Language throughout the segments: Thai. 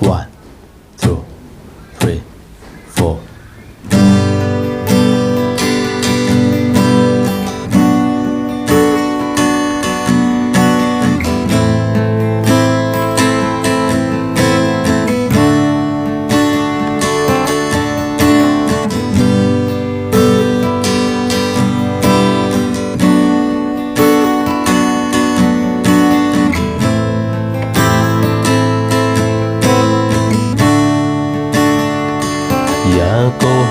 One,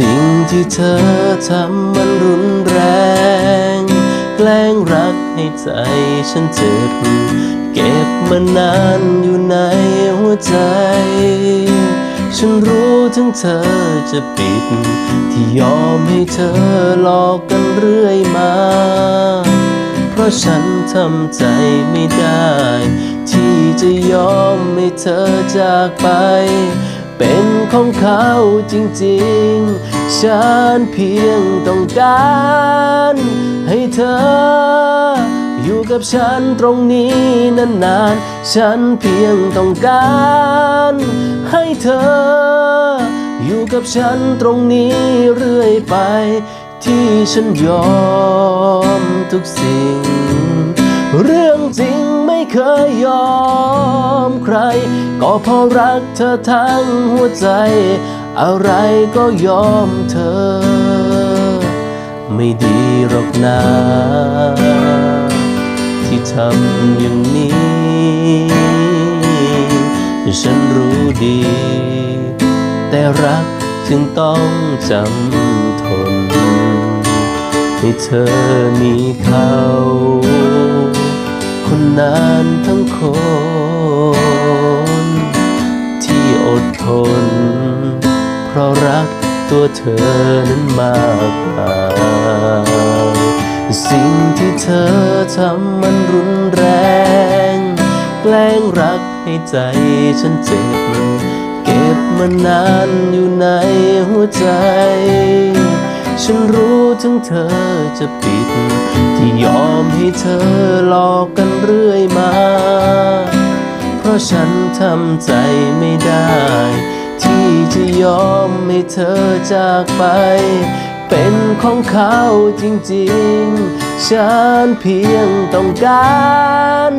สิ่งที่เธอทำมันรุนแรง แกล้งรักให้ใจฉันเจ็บ เก็บมานานอยู่ในหัวใจ ฉันรู้ถึงเธอจะปิด ที่ยอมให้เธอหลอกกันเรื่อยมา เพราะฉันทำใจไม่ได้ ที่จะยอมให้เธอจากไป เป็นของเขาจริงๆ ฉันเพียงต้องการให้เธอ อยู่กับฉันตรงนี้นานๆ ฉันเพียงต้องการให้เธอ อยู่กับฉันตรงนี้เรื่อยไป ที่ฉันยอมทุกสิ่ง เรื่องจริงไม่เคยยอมใคร ก็เพราะรักเธอทั้งหัวใจ อะไรก็ยอมเธอ ไม่ดีหรอกนะที่ทำอย่างนี้ ฉันรู้ดี แต่รักจึงต้องจำทน ให้เธอมีเขา นนั้นทั้งคน ที่อดทน เพราะรักตัวเธอนั้นมากกว่าสิ่งที่เธอทำมันรุนแรง แกล้งรักให้ใจฉันเจ็บ เก็บมานานอยู่ในหัวใจ ฉันรู้ถึงเธอจะปิด ที่ยอมให้เธอหลอกกันเรื่อยมา เพราะฉันทำใจไม่ได้ ที่จะยอมให้เธอจากไป เป็นของเขาจริงๆ ฉันเพียงต้องการ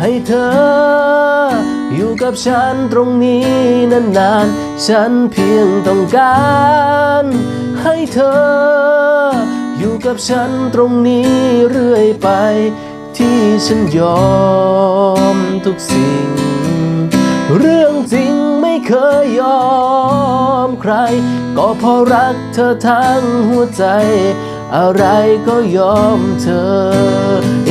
ให้เธอ อยู่กับฉันตรงนี้นานๆ ฉันเพียงต้องการ ให้เธอ อยู่กับฉันตรงนี้เรื่อยไป ที่ฉันยอมทุกสิ่ง เรื่องจริงไม่เคยยอมใคร ก็เพราะรักเธอทั้งหัวใจ อะไรก็ยอมเธอเ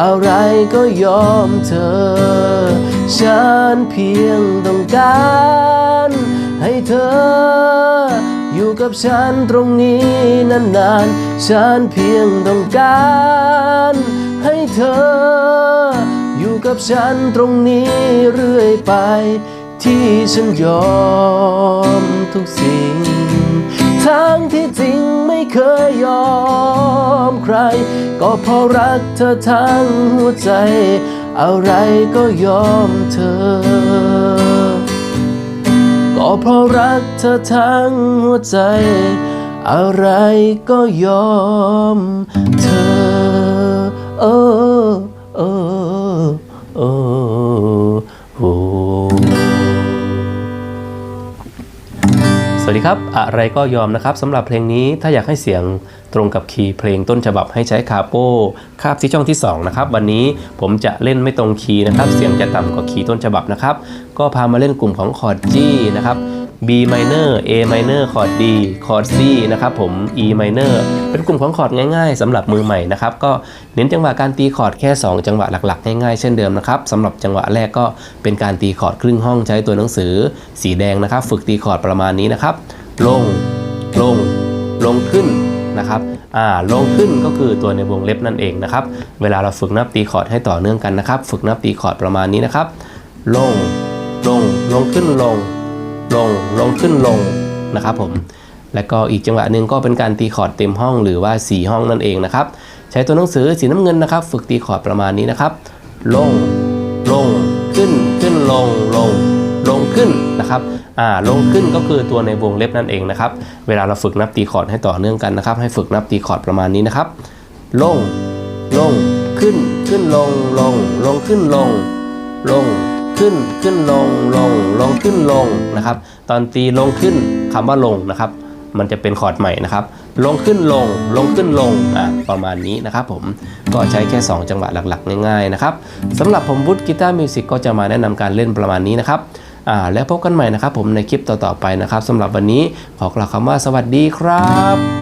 อะไรก็ยอมเธอ ฉันเพียงต้องการ ให้เธอ อยู่กับฉันตรงนี้นานๆ ฉันเพียงต้องการ ให้เธอ อยู่กับฉันตรงนี้เรื่อยไป ที่ฉันยอมทุกสิ่ง ทั้งที่จริงไม่เคยยอมใคร ก็เพราะรักเธอทั้งหัวใจ อะไรก็ยอมเธอ ก็เพราะรักเธอทั้งหัวใจ อะไรก็ยอมเธอโอ้โอ้โอ้โอ้สวัสดีครับ อะไรก็ยอมนะครับสำหรับเพลงนี้ถ้าอยากให้เสียง ตรงกับคีย์เพลงต้นฉบับให้ใช้คาโป้คาบที่ช่องที่2นะครับวันนี้ผมจะเล่นไม่ตรงคีย์นะครับ เสียงจะต่ำกว่าคีย์ต้นฉบับนะครับ ก็พามาเล่นกลุ่มของคอร์ด G นะครับ B minor A minor คอร์ด D คอร์ด C นะครับผม E minor เป็นกลุ่มของคอร์ดง่ายๆสำหรับมือใหม่นะครับ ก็เน้นจังหวะการตีคอร์ดแค่ 2 จังหวะหลักๆ ง่ายๆ เช่นเดิมนะครับสำหรับจังหวะแรกก็เป็นการตีคอร์ดครึ่งห้องใช้ตัวหนังสือ สีแดงนะครับ ฝึกตีคอร์ดประมาณนี้นะครับ ลง ลง ลงขึ้น นะครับอ่าลงขึ้นก็คือตัวในวงเล็บนั่นเองนะครับเวลาเราฝึกนับตีคอร์ดให้ต่อเนื่องกันนะครับ ฝึกนับตีคอร์ดประมาณนี้นะครับ ลงลงลงขึ้นลง ลงลงขึ้นลงนะครับผมแล้วก็อีกจังหวะหนึ่งก็เป็นการตีคอร์ดเต็มห้องหรือว่า 4 ห้องนั่นเองนะครับใช้ตัวหนังสือสีน้ำเงินนะครับ ฝึกตีคอร์ดประมาณนี้นะครับ ลงลงขึ้นขึ้นลงลง ลงขึ้นนะครับอ่าลงขึ้นก็คือตัวในวงเล็บนั่นเองนะครับ เวลาเราฝึกนับตีคอร์ดให้ต่อเนื่องกันนะครับ ให้ฝึกนับตีคอร์ดประมาณนี้นะครับ ลง ลง ขึ้น ขึ้นลง ลง ลงขึ้นลง ลง ขึ้น ขึ้นลง ลง ลงขึ้นลงนะครับ ตอนตีลงขึ้นคำว่าลงนะครับ มันจะเป็นคอร์ดใหม่นะครับ ลงขึ้นลง ลงขึ้นลง อะประมาณนี้นะครับผม ก็ใช้แค่ 2 จังหวะหลักๆ ง่ายๆนะครับสำหรับผมวุฒิกีตาร์มิวสิกก็จะมาแนะนำการเล่นประมาณนี้นะครับ แล้วพบกันใหม่นะครับผมในคลิปต่อๆไปนะครับสำหรับวันนี้ขอกล่าวคำว่าสวัสดีครับ